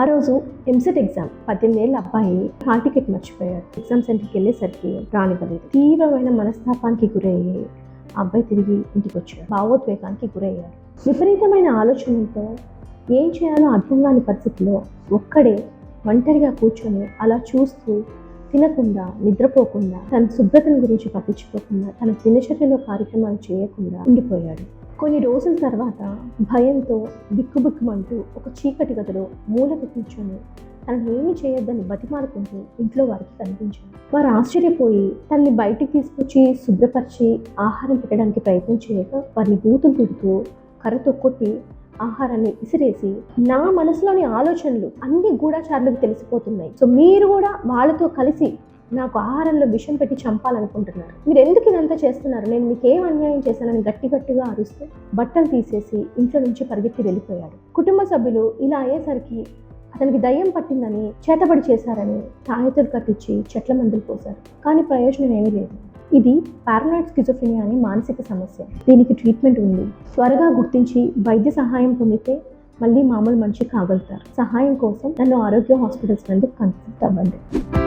ఆ రోజు ఎంసెట్ ఎగ్జామ్ పద్దెనిమిది ఏళ్ళ అబ్బాయి హాల్ టికెట్ మర్చిపోయాడు. ఎగ్జామ్ సెంటర్కి వెళ్ళేసరికి రానివ్వలేదు. తీవ్రమైన మనస్తాపానికి గురయ్యి ఆ అబ్బాయి తిరిగి ఇంటికి వచ్చాడు భావోద్వేగానికి గురయ్యాడు. విపరీతమైన ఆలోచనలతో ఏం చేయాలో అర్థం కాని పరిస్థితిలో ఒక్కడే ఒంటరిగా కూర్చొని అలా చూస్తూ తినకుండా నిద్రపోకుండా తన శుభ్రతను గురించి పట్టించుకోకుండా తన దినచర్యలో కార్యక్రమాలు చేయకుండా ఉండిపోయాడు. కొన్ని రోజుల తర్వాత భయంతో బిక్కుబిక్కుమంటూ ఒక చీకటి గదిలో మూలకు కూర్చొని తనను ఏమీ చేయొద్దని బతిమాలుకుంటూ ఇంట్లో వారికి కనిపించారు వారు ఆశ్చర్యపోయి తనని బయటికి తీసుకొచ్చి శుభ్రపరిచి ఆహారం పెట్టడానికి ప్రయత్నం చేయక వారిని బూతులు తిడుతూ కర్రతో కొట్టి ఆహారాన్ని విసిరేసి నా మనసులోని ఆలోచనలు అన్ని గూఢాచారులకు తెలిసిపోతున్నాయి. సో మీరు కూడా వాళ్ళతో కలిసి నాకు ఆహారంలో విషం పెట్టి చంపాలనుకుంటున్నారు. మీరు ఎందుకు ఇదంతా చేస్తున్నారు? నేను మీకు ఏం అన్యాయం చేశానని గట్టి గట్టిగా అరుస్తూ బట్టలు తీసేసి ఇంట్లో నుంచి పరిగెత్తి వెళ్ళిపోయాడు. కుటుంబ సభ్యులు ఇలా అయ్యేసరికి అతనికి దయ్యం పట్టిందని చేతబడి చేశారని తాయెత్తులు కట్టించి చెట్ల మందులు పోశారు. కానీ ప్రయోజనం ఏమీ లేదు. ఇది పారనాయిడ్ స్కిజోఫ్రినియా అనే మానసిక సమస్య. దీనికి ట్రీట్మెంట్ ఉంది. త్వరగా గుర్తించి వైద్య సహాయం పొందితే మళ్ళీ మామూలు మనిషి కాగలుగుతారు. సహాయం కోసం నన్ను ఆరోగ్య హాస్పిటల్స్ నందుకు కన్సల్ట్ అవ్వండి.